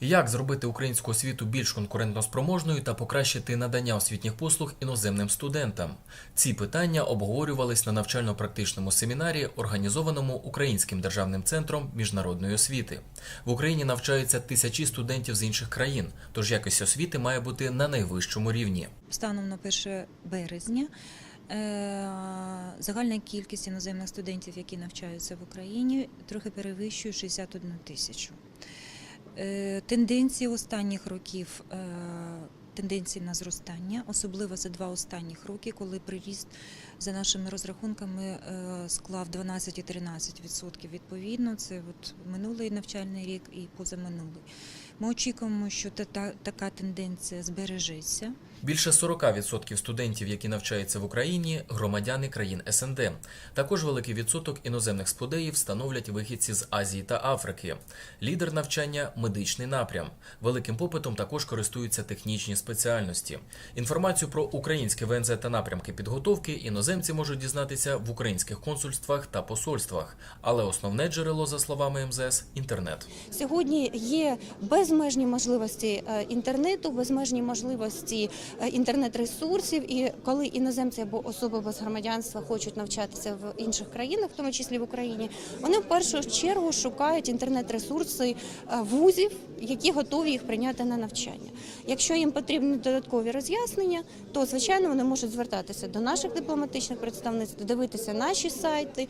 Як зробити українську освіту більш конкурентноспроможною та покращити надання освітніх послуг іноземним студентам? Ці питання обговорювались на навчально-практичному семінарі, організованому Українським державним центром міжнародної освіти. В Україні навчаються тисячі студентів з інших країн, тож якість освіти має бути на найвищому рівні. Станом на 1 березня е, загальна кількість іноземних студентів, які навчаються в Україні, трохи перевищує 61 тисячу. Е, Тенденції останніх років е, тенденції на зростання, особливо за два останніх роки, коли приріст за нашими розрахунками е, склав 12 і 13% відповідно. Це от минулий навчальний рік і позаминулий. Ми очікуємо, що та, та, така тенденція збережеться. Більше 40% студентів, які навчаються в Україні, громадяни країн СНД. Також великий відсоток іноземних сподеїв становлять вихідці з Азії та Африки. Лідер навчання медичний напрям. Великим попитом також користуються технічні спеціальності. Інформацію про українське ВНЗ та напрямки підготовки іноземці можуть дізнатися в українських консульствах та посольствах. Але основне джерело, за словами МЗС, інтернет. Сьогодні є безмежні можливості е, інтернету, безмежні можливості е, інтернет-ресурсів. І коли іноземці або особи без громадянства хочуть навчатися в інших країнах, в тому числі в Україні, вони в першу чергу шукають інтернет-ресурси е, вузів, які готові їх прийняти на навчання. Якщо їм потрібні додаткові роз'яснення, то звичайно вони можуть звертатися до наших дипломатичних представництв, дивитися наші сайти,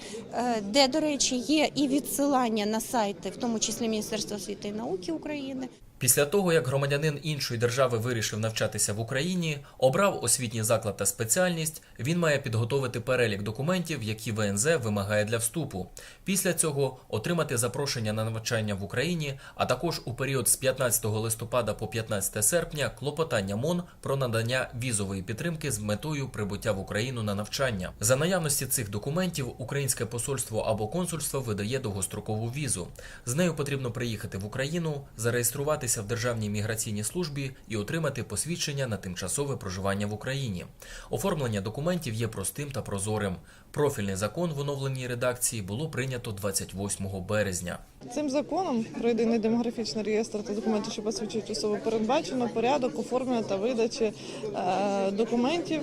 де, до речі, є і відсилання на сайти, в тому числі Міністерства освіти і науки України. Після того, як громадянин іншої держави вирішив навчатися в Україні, обрав освітній заклад та спеціальність, він має підготовити перелік документів, які ВНЗ вимагає для вступу. Після цього отримати запрошення на навчання в Україні, а також у період з 15 листопада по 15 серпня клопотання МОН про надання візової підтримки з метою прибуття в Україну на навчання. За наявності цих документів українське посольство або консульство видає довгострокову візу. З нею потрібно приїхати в Україну, зареєструватися в Державній міграційній службі і отримати посвідчення на тимчасове проживання в Україні. Оформлення документів є простим та прозорим. Профільний закон в оновленій редакції було прийнято 28 березня. Цим законом про єдиний демографічний реєстр та документи, що посвідчують особу, передбачено порядок оформлення та видачі е, документів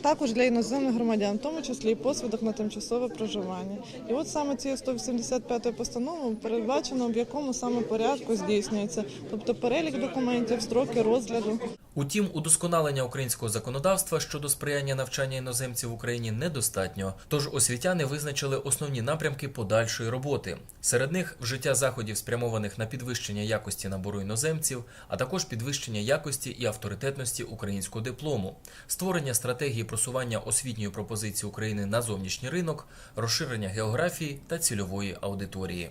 також для іноземних громадян, в тому числі і посвідок на тимчасове проживання. І от саме цією 185 постановою передбачено, в якому саме порядку здійснюється, тобто перелік документів, строки розгляду. Утім, удосконалення українського законодавства щодо сприяння навчання іноземців в Україні недостатньо. Тож освітяни визначили основні напрямки подальшої роботи. Серед них вжиття заходів, спрямованих на підвищення якості набору іноземців, а також підвищення якості і авторитетності українського диплому, створення стратегії просування освітньої пропозиції України на зовнішній ринок, розширення географії та цільової аудиторії.